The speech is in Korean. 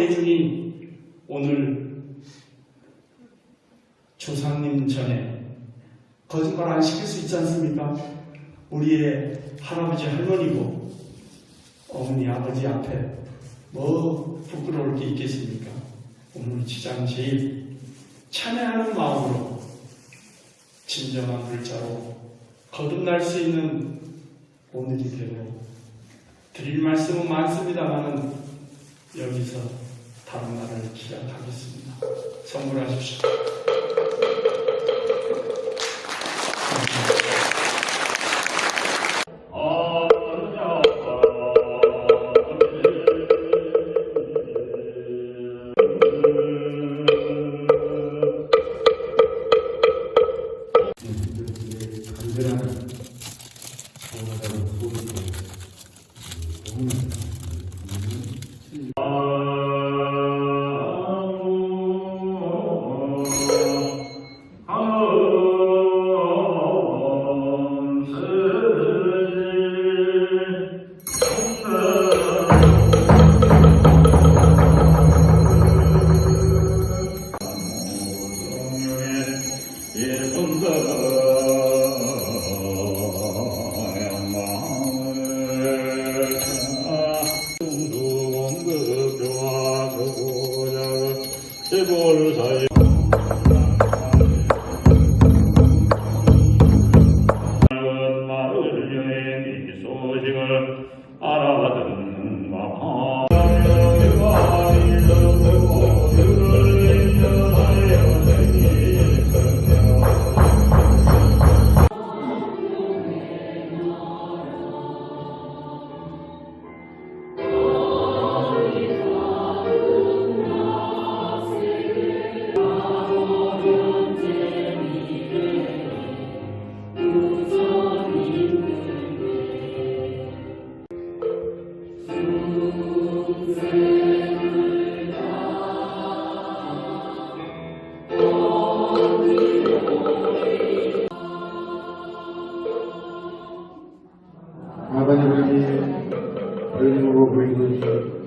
대중이 오늘 조상님 전에 거짓말 안 시킬 수 있지 않습니까? 우리의 할아버지 할머니고 어머니 아버지 앞에 뭐 부끄러울 게 있겠습니까? 오늘 지장 제일 찬양하는 마음으로 진정한 글자로 거듭날 수 있는 오늘이 되고 드릴 말씀은 많습니다만은 여기서 다른 날을 기약하겠습니다. 선물하십시오. 시골 사이 Hallelujah. Hallelujah.